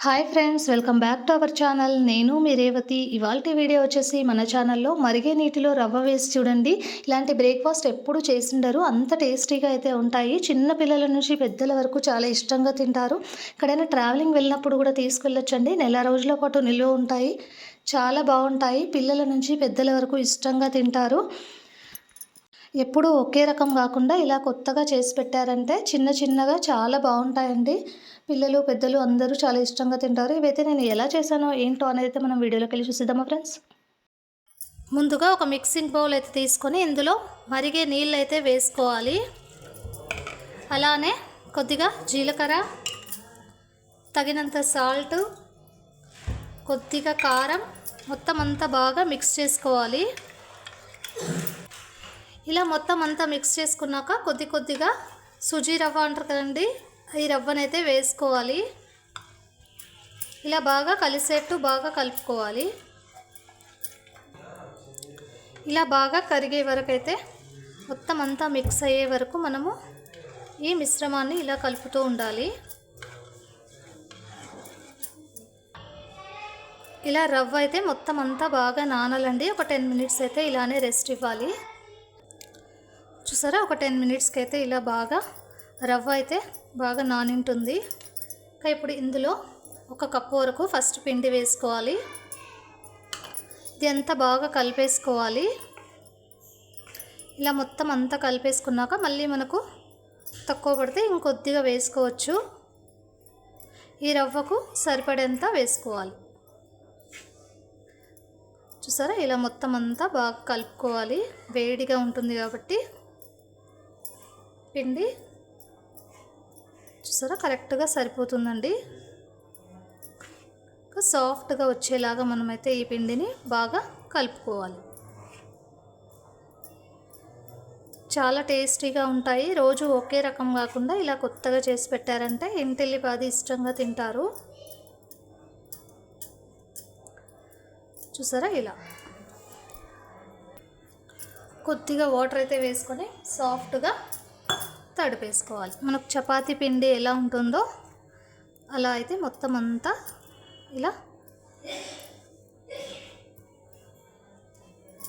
Hi friends welcome back to our channel. నేను మీ రేవతి. ఇవాళ వీడియో వచ్చేసి మన ఛానల్లో మరిగే నీటిలో రవ్వ వేసి చూడండి. ఇలాంటి బ్రేక్ఫాస్ట్ ఎప్పుడు చేసిండరు. అంత టేస్టీగా అయితే ఉంటాయి. చిన్న పిల్లల నుంచి పెద్దల వరకు చాలా ఇష్టంగా తింటారు. ఎక్కడైనా ట్రావెలింగ్ వెళ్ళినప్పుడు కూడా తీసుకెళ్ళొచ్చండి. నెల రోజుల పాటు నిల్వ ఉంటాయి. చాలా బాగుంటాయి. పిల్లల నుంచి పెద్దల వరకు ఇష్టంగా తింటారు. ఎప్పుడూ ఒకే రకం కాకుండా ఇలా కొత్తగా చేసి పెట్టారంటే చిన్న చిన్నగా చాలా బాగుంటాయండి. పిల్లలు పెద్దలు అందరూ చాలా ఇష్టంగా తింటారు. ఇవైతే నేను ఎలా చేశానో ఏంటో అనేది అయితే మనం వీడియోలోకి వెళ్ళి చూసిద్దామా ఫ్రెండ్స్? ముందుగా ఒక మిక్సింగ్ బౌల్ అయితే తీసుకొని ఇందులో మరిగే నీళ్ళు అయితే వేసుకోవాలి. అలానే కొద్దిగా జీలకర్ర తగినంత సాల్ట్ కొద్దిగా కారం మొత్తం అంతా బాగా మిక్స్ చేసుకోవాలి. ఇలా మొత్తం అంతా మిక్స్ చేసుకున్నాక కొద్ది కొద్దిగా సుజీ రవ్వ అంటారు కదండి ఈ రవ్వనైతే వేసుకోవాలి. ఇలా బాగా కలిసేట్టు బాగా కలుపుకోవాలి. ఇలా బాగా కరిగే వరకు అయితే మొత్తం అంతా మిక్స్ అయ్యే వరకు మనము ఈ మిశ్రమాన్ని ఇలా కలుపుతూ ఉండాలి. ఇలా రవ్వ అయితే మొత్తం అంతా బాగా నానాలండి. ఒక టెన్ మినిట్స్ అయితే ఇలానే రెస్ట్ ఇవ్వాలి. చూసారా? ఒక టెన్ మినిట్స్కి అయితే ఇలా బాగా రవ్వ అయితే బాగా నానింటుంది. ఇంకా ఇప్పుడు ఇందులో ఒక కప్పు వరకు ఫస్ట్ పిండి వేసుకోవాలి. ఇది అంతా బాగా కలిపేసుకోవాలి. ఇలా మొత్తం అంతా కలిపేసుకున్నాక మళ్ళీ మనకు తక్కువ పడితే ఇంకొద్దిగా వేసుకోవచ్చు. ఈ రవ్వకు సరిపడేంత వేసుకోవాలి. చూసారా? ఇలా మొత్తం అంతా బాగా కలుపుకోవాలి. వేడిగా ఉంటుంది కాబట్టి పిండి చూసారా? కరెక్ట్గా సరిపోతుందండి. సాఫ్ట్గా వచ్చేలాగా మనమైతే ఈ పిండిని బాగా కలుపుకోవాలి. చాలా టేస్టీగా ఉంటాయి. రోజు ఒకే రకం కాకుండా ఇలా కొత్తగా చేసి పెట్టారంటే ఇంటిల్లిపాది ఇష్టంగా తింటారు. చూసారా? ఇలా. కొద్దిగా వాటర్ అయితే వేసుకొని సాఫ్ట్గా తడిపేసుకోవాలి మనకు చపాతీ పిండి ఎలా ఉంటుందో అలా అయితే మొత్తం అంతా ఇలా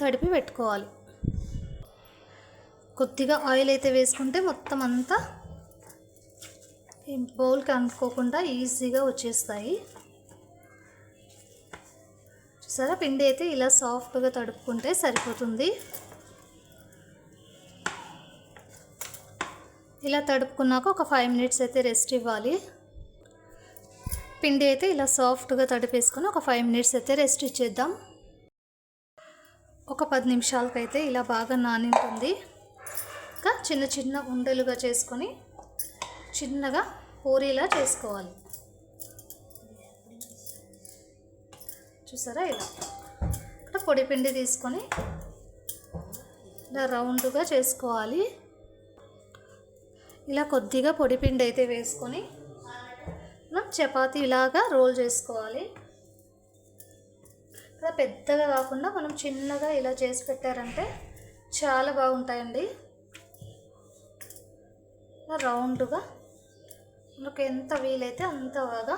తడిపి పెట్టుకోవాలి. కొద్దిగా ఆయిల్ అయితే వేసుకుంటే మొత్తం అంతా బౌల్కి అనుకోకుండా ఈజీగా వచ్చేస్తాయి. చూసారా? పిండి అయితే ఇలా సాఫ్ట్గా తడుపుకుంటే సరిపోతుంది. ఇలా తడుపుకున్నాక ఒక ఫైవ్ మినిట్స్ అయితే రెస్ట్ ఇవ్వాలి. పిండి అయితే ఇలా సాఫ్ట్గా తడిపేసుకొని ఒక ఫైవ్ మినిట్స్ అయితే రెస్ట్ ఇచ్చేద్దాం. ఒక పది నిమిషాలకైతే ఇలా బాగా నానింటుంది. ఇంకా చిన్న చిన్న ఉండలుగా చేసుకొని చిన్నగా పూరీలా చేసుకోవాలి. చూసారా ఇలా? ఇక్కడ పొడి పిండి తీసుకొని ఇలా రౌండ్గా చేసుకోవాలి. ఇలా కొద్దిగా పొడి పిండి అయితే వేసుకొని మనం చపాతీ ఇలాగా రోల్ చేసుకోవాలి. ఇలా పెద్దగా కాకుండా మనం చిన్నగా ఇలా చేసి పెట్టారంటే చాలా బాగుంటాయండి. ఇలా రౌండ్గా మనకు ఎంత వీలైతే అంత బాగా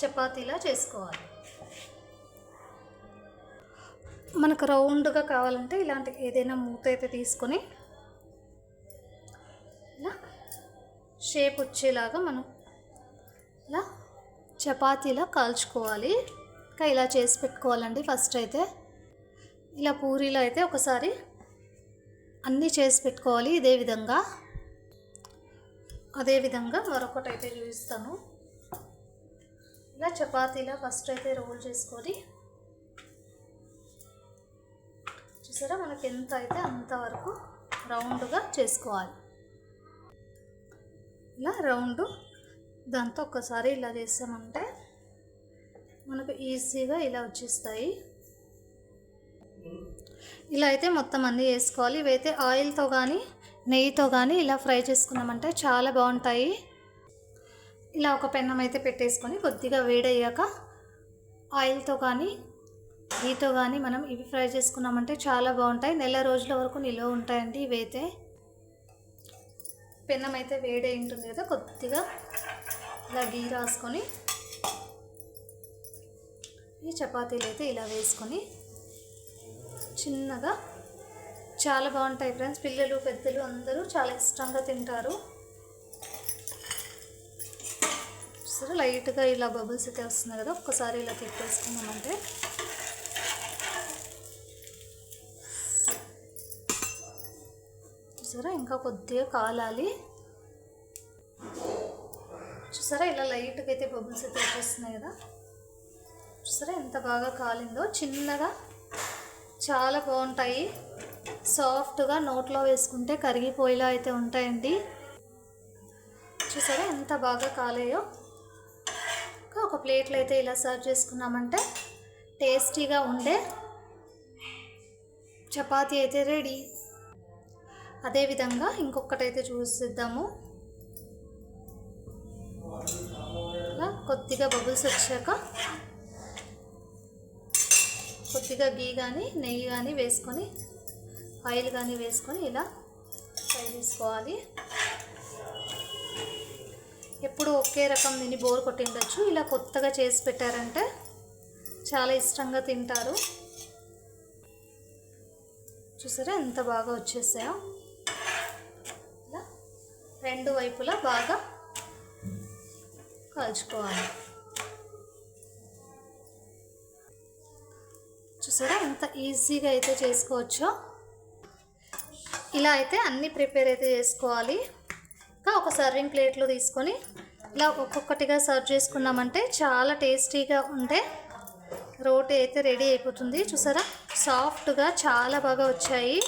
చపాతీలా చేసుకోవాలి. మనకు రౌండ్గా కావాలంటే ఇలాంటి ఏదైనా మూత అయితే తీసుకొని షేప్ వచ్చేలాగా మనం ఇలా చపాతీలా కాల్చుకోవాలి. ఇంకా ఇలా చేసి పెట్టుకోవాలండి ఫస్ట్ అయితే. ఇలా పూరీలో అయితే ఒకసారి అన్నీ చేసి పెట్టుకోవాలి ఇదే విధంగా. అదేవిధంగా మరొకటి అయితే చూపిస్తాను. ఇలా చపాతీలా ఫస్ట్ అయితే రోల్ చేసుకొని చూసారా మనకి ఎంత అయితే అంతవరకు రౌండ్గా చేసుకోవాలి. ఇలా రౌండ్ దాంతో ఒక్కసారి ఇలా చేస్తామంటే మనకు ఈజీగా ఇలా వచ్చేస్తాయి. ఇలా అయితే మొత్తం అన్నీ వేసుకోవాలి. ఇవైతే ఆయిల్తో కానీ నెయ్యితో కానీ ఇలా ఫ్రై చేసుకున్నామంటే చాలా బాగుంటాయి. ఇలా ఒక పెన్నం అయితే పెట్టేసుకొని కొద్దిగా వేడయ్యాక ఆయిల్తో కానీ నెయ్యితో కానీ మనం ఇవి ఫ్రై చేసుకున్నామంటే చాలా బాగుంటాయి. నెల రోజుల వరకు నిల్వ ఉంటాయండి ఇవైతే. పెన్నం అయితే వేడే ఉంటుంది కదా కొద్దిగా ఇలా గీ రాసుకొని ఈ చపాతీలు అయితే ఇలా వేసుకొని చిన్నగా చాలా బాగుంటాయి ఫ్రెండ్స్ పిల్లలు పెద్దలు అందరూ చాలా ఇష్టంగా తింటారు. సరే లైట్గా ఇలా బబుల్స్ అయితే వస్తున్నాయి కదా ఒక్కసారి ఇలా తిప్పేసుకున్నామంటే చూసారా? ఇంకా కొద్దిగా కాలాలి. చూసారా? ఇలా లైట్గా అయితే బబుల్స్ అయితే వచ్చేస్తున్నాయి కదా. చూసారా? ఎంత బాగా కాలిందో. చిన్నగా చాలా బాగుంటాయి. సాఫ్ట్గా నోట్లో వేసుకుంటే కరిగిపోయేలా అయితే ఉంటాయండి. చూసారా? ఎంత బాగా కాలేయో. ఇంకా ఒక ప్లేట్లో అయితే ఇలా సర్వ్ చేసుకున్నామంటే టేస్టీగా ఉండే చపాతీ అయితే రెడీ. అదేవిధంగా ఇంకొకటైతే చూసిద్దాము. ఇలా కొద్దిగా బబుల్స్ వచ్చాక కొద్దిగా గీ కానీ నెయ్యి కానీ వేసుకొని ఆయిల్ కానీ వేసుకొని ఇలా ఫ్రై చేసుకోవాలి. ఎప్పుడు ఒకే రకం తిని బోర్ కొట్టిండొచ్చు. ఇలా కొత్తగా చేసి పెట్టారంటే చాలా ఇష్టంగా తింటారు. చూసారా ఎంత బాగా వచ్చేసాయో. రెండు వైపులా బాగా కాల్చుకోవాలి. చూసారా ఎంత ఈజీగా అయితే చేసుకోవచ్చో. ఇలా అయితే అన్నీ ప్రిపేర్ అయితే చేసుకోవాలి. ఇంకా ఒక సర్వింగ్ ప్లేట్లో తీసుకొని ఇలా ఒక్కొక్కటిగా సర్వ్ చేసుకున్నామంటే చాలా టేస్టీగా ఉండే రోటీ అయితే రెడీ అయిపోతుంది. చూసారా? సాఫ్ట్గా చాలా బాగా వచ్చాయి.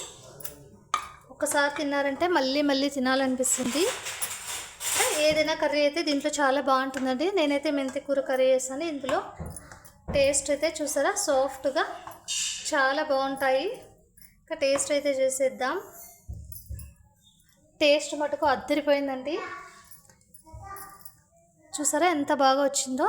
ఒకసారి తిన్నారంటే మళ్ళీ మళ్ళీ తినాలనిపిస్తుంది. ఏదైనా కర్రీ అయితే దీంట్లో చాలా బాగుంటుందండి. నేనైతే మెంతి కూర కర్రీ చేస్తాను. ఇందులో టేస్ట్ అయితే చూసారా? సాఫ్ట్గా చాలా బాగుంటాయి. ఇంకా టేస్ట్ అయితే చేసేద్దాం. టేస్ట్ మటుకు అద్దరిపోయిందండి. చూసారా ఎంత బాగా వచ్చిందో?